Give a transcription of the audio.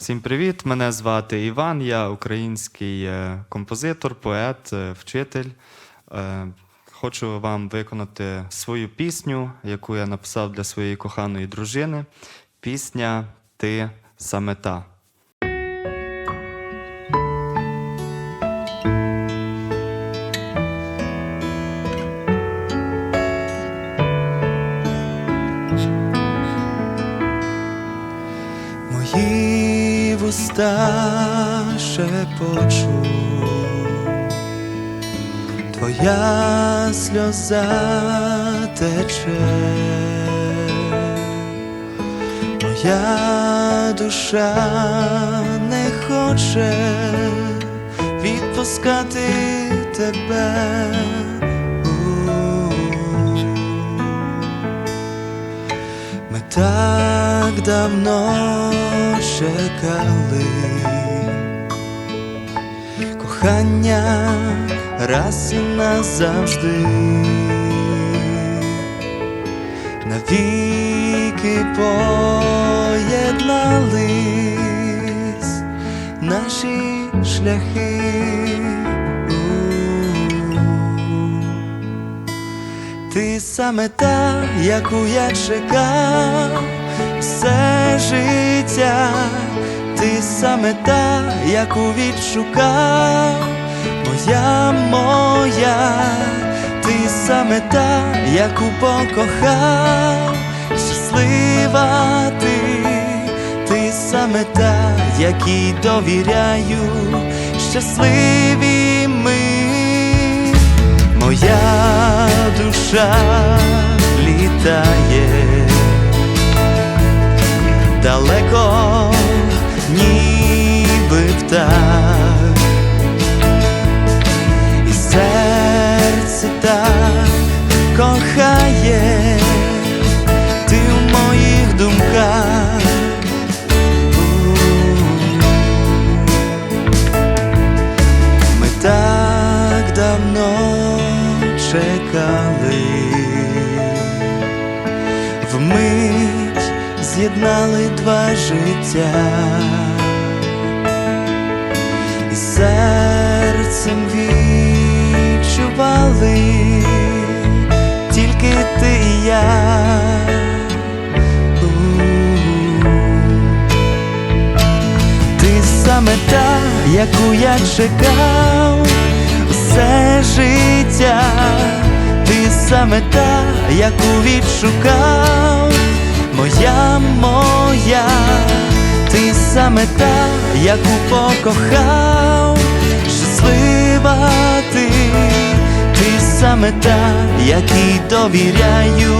Всім привіт! Мене звати Іван. Я український е, композитор, поет, е, вчитель. Е, Хочу вам виконати свою пісню, яку я написав для своєї коханої дружини. Пісня Ти саме та. Мої вуста шепочу, твоя сльоза тече, моя душа не хоче відпускати тебе. Так давно чекали кохання раз і назавжди, навіки поєднались наші шляхи. Ти саме та, яку я чекав. Все життя, ти саме та, яку відшукав, моя моя, ти саме та, яку покохав, щаслива ти, ти саме та, якій довіряю, щасливі душа літає. Далеко, ніби птах, чекали, вмить з'єднали два життя, і серцем відчували тільки ти і я. У. Саме та, яку я чекав все життя, ти саме та, яку відшукав, моя моя, ти саме та, яку покохав, щаслива ти, ти саме та, якій довіряю,